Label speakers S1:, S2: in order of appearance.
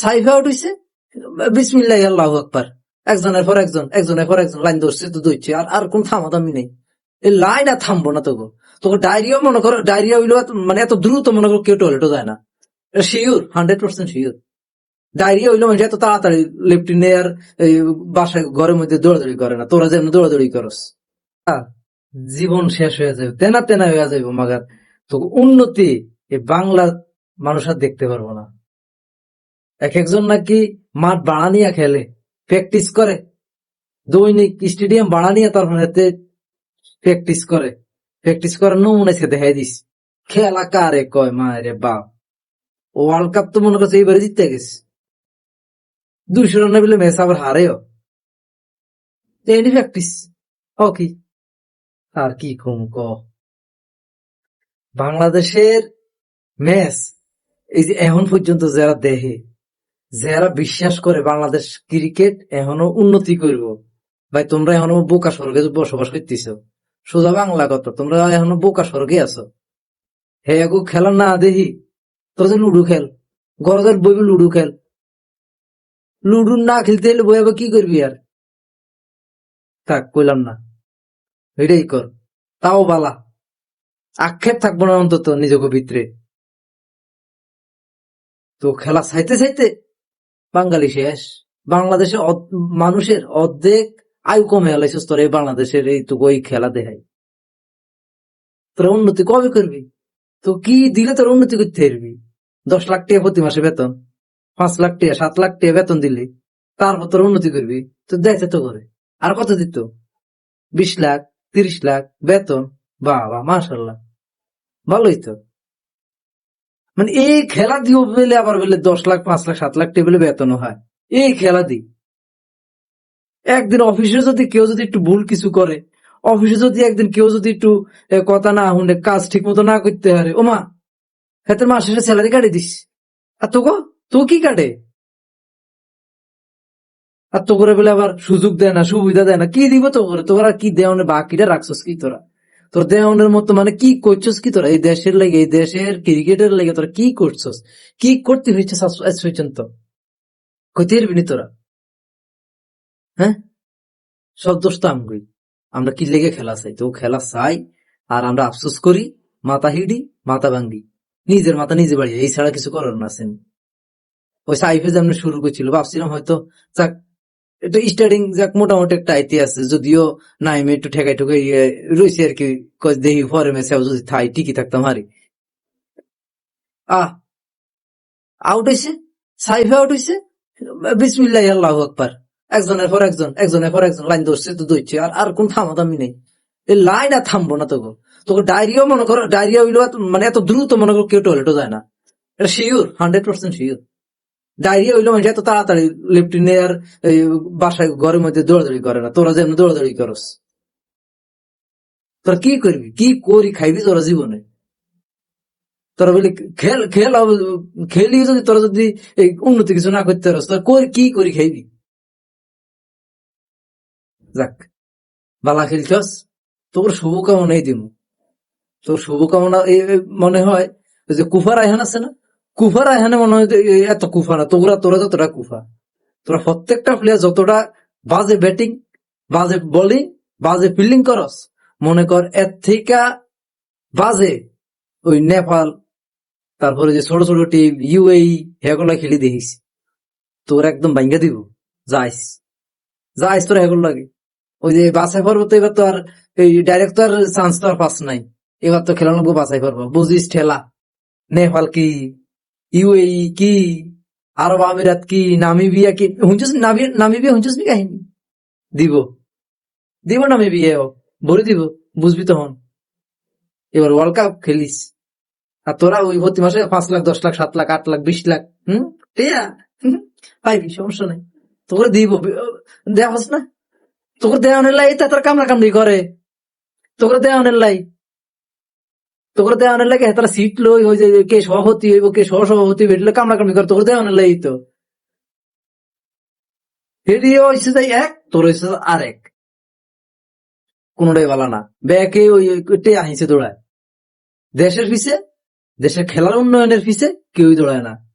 S1: Saif out হইছে বিসমিল্লাহ আল্লাহ আকবার। একজনের পর একজন একজনের পর একজন লাইন ধরছে তো দইছে আর আর কোন থামাদামি নেই। এই লাইন আর থামবো না তোকে। তোকে ডায়রিয়া মনে করো ডায়রিয়া হইল মানে এত দ্রুত মনে করো কেউ টয়লেটও যায় না। Sure hundred percent sure. Diarrhoea হইল মানে এত তাড়াতাড়ি লেফটিনে আর এই বাসায় ঘরের মধ্যে দৌড়াদৌড়ি করে না। তোরা যেমন দৌড়াদৌড়ি করস। আহ, জীবন শেষ হয়ে যাবে তেনা তেনা হয়ে যাবে মাগার। তো উন্নতি এই বাংলার মানুষ আর দেখতে পারব না। এক একজন নাকি মাঠ বাড়া নিয়ে খেলে, প্র্যাকটিস করে। দৈনিক স্টেডিয়াম বাড়া নিয়ে তারপর হাতে প্র্যাকটিস করে। প্র্যাকটিস করার নমুনা সে দেখাই দিস। খেলা কারে কয় মায়ের বাপ। ওয়ার্ল্ড কাপ তো মনে করছে এবারে জিততে গেছে। দুইশো রানের বলে ম্যাচ আবার হারেও। Any practice. ও কি? আর কি কম ক? বাংলাদেশের ম্যাচ এই যে এখন পর্যন্ত যারা দেখে যারা বিশ্বাস করে বাংলাদেশ ক্রিকেট এখনও উন্নতি করব। ভাই, তোমরা এখনও বোকা স্বর্গে বসবাস করতেছ। সোজা বাংলা কথা, তোমরা এখনও বোকা স্বর্গে আছো। হে এগো খেলা না দেখি। তোর যে লুডু খেল গরজের বইবে লুডু খেল। লুডু না খেলতে হলে বই কি করবি আর? থাক, কইলাম না। এটাই কর। তাও বালা। আক্ষেপ থাকব না অন্তত নিজেকে ভিতরে। তো খেলা চাইতে চাইতে বাঙালি শেষ। বাংলাদেশে মানুষের অর্ধেক আয়ু কমে এলাইছিস তোর এই বাংলাদেশের এই তো ওই খেলা দেখাই তোরা উন্নতি কবে করবি? তো কি দিলে তোর উন্নতি করতে পারবি? দশ লাখ টাকা প্রতি মাসে বেতন, পাঁচ লাখ টাকা, সাত লাখ টাকা বেতন দিলি তারপর তোর উন্নতি করবি? তো দেখতে তো করে। আর কত দিত? বিশ লাখ, তিরিশ লাখ, বেতন? বাবা মাশাল্লাহ ভালোই তো। মানে এই খেলা দিও বলে আবার বলে দশ লাখ, পাঁচ লাখ, সাত লাখ টেবিলে বেতনও হয়। এই খেলা দি একদিন অফিসে যদি কেউ যদি একটু ভুল কিছু করে, অফিসে যদি একদিন কেউ যদি একটু কথা না শুনে কাজ ঠিক মতো না করতে পারে ও মা হাতের মাস শেষে স্যালারি কাটে দিস। আর তো তো কি কাটে? আর তো করে বলে আবার সুযোগ দেয় না, সুবিধা দেয় না, কি দিব তো করে তোরা কি দেওয়ানে বাকিটা রাখছস কি তোরা? তোর দেওয়ানের মতো মানে কি করছস কি তোরা? এই দেশের লেগে, এই দেশের ক্রিকেটের লেগে তোরা কি করছস? কি করতে হয়েছে আজ পর্যন্ত? কইতে পারবি তোরা? হ্যাঁ? সব দোষ তো আমগুই। আমরা কি লেগে খেলা চাই? তো খেলা চাই, আর আমরা আফসোস করি, মাথা হিডি, মাথা ভাঙ্গি। নিজের মাথা নিজে বাড়ি এই ছাড়া কিছু করার না আছেন ওই সাইফে যেমন শুরু করছিল, ভাবছিলাম হয়তো যাক এটা স্টার্টিং যাক মোটামুটি একটা আইতে আছে। যদিও নাইমে একটু ঠেকাই ঠুকাই ইয়ে রয়েছে আর কি দেখি পরে মেসে যদি থাই টিকি থাকতাম, হারি। আহ আউট হয়েছে সাইফে আউট হয়েছে বিসমিল্লাহ, আল্লাহ আকবার। একজনের পর একজন, একজনের পর একজন, লাইন ধরছে তো দইছে আর আর কোন থামাদামি নেই। এই লাইন আর থামবো না তোকে। তোকে ডায়রিয়াও মনে করো ডায়রিয়া হইল মানে এত দ্রুত মনে করো কেউ টয়লেটও যায় না। এটা sure hundred percent sure diarrhoea হইল মানে এত তাড়াতাড়ি লেফটিনে আর বাসায় ঘরের মধ্যে দৌড়াদৌড়ি করে না। তোরা যেমন দৌড়াদৌড়ি করস। তোরা কি করবি? কি করি খাইবি তোরা জীবনে? তোরা বলি, খেল খেল খেলি যদি তোরা যদি এই উন্নতি কিছু না করতে পারস, তোরা করি কি করি খাইবি? যাক, বালা খেলছস? তোর শুভকামনাই দিব তোর শুভকামনা এই এই মনে হয় যে কুফার আইহান আছে না? কুফার আইহানে মনে হয় এত কুফা না। তোরা তোরা যতটা কুফা। তোরা প্রত্যেকটা প্লেয়ার যতটা বাজে ব্যাটিং বাজে বোলিং বাজে ফিল্ডিং করস, মনে কর এর থেকে বাজে ওই নেপাল, তারপরে যে ছোট ছোট টিম ইউএই হেগুলা খেলি দেখিস। তোর একদম ভাঙ্গা দিব। যাইস যাইস তোর হেগুলো লাগে। ওই যে বাছাই পর্ব তো এবার তো আর এই ডাইরেক্ট তো আর চান্স তো আর পাস নাই। এবার তো খেলানো বাছাই পর্ব। বুঝিস ঠেলা। নেপাল কি ইউএই কি, আরব আমিরাত কি, নামিবিয়া কি হুঁচুস নামিবিয়া হুঁচুস নি কাহিনী? দিব। দিব নামিবিয়া, ভরে দিব, বুঝবি তখন। এবার ওয়ার্ল্ড কাপ খেলিস। আর তোরা ওই প্রতি মাসে পাঁচ লাখ, দশ লাখ, সাত লাখ, আট লাখ, বিশ লাখ, হম? টিয়া পাইবি, সমস্যা নাই। তোকে দিব দেখাস না। তোকে দেওয়ানের লাই, তা তোর কামড়া কামড়ি করে। তোকে দেওয়ানের লাই। তোকে অনেক লাগে তারা সিট লই ওই যে কে সভাপতি হইব, কে সহসভাপতি বেটলে কামড়া কামড়ি করে, তোর দেয় অনেক লাগে তো। হেডিও হইছে যাই এক, তোর হইছে আরেক। কোনটাই ভালো না। ব্যাকে ওই, ওইটাই আহিছে দৌড়ায়। দেশের পিছে, দেশের খেলার উন্নয়নের পিছে কেউই দৌড়ায় না।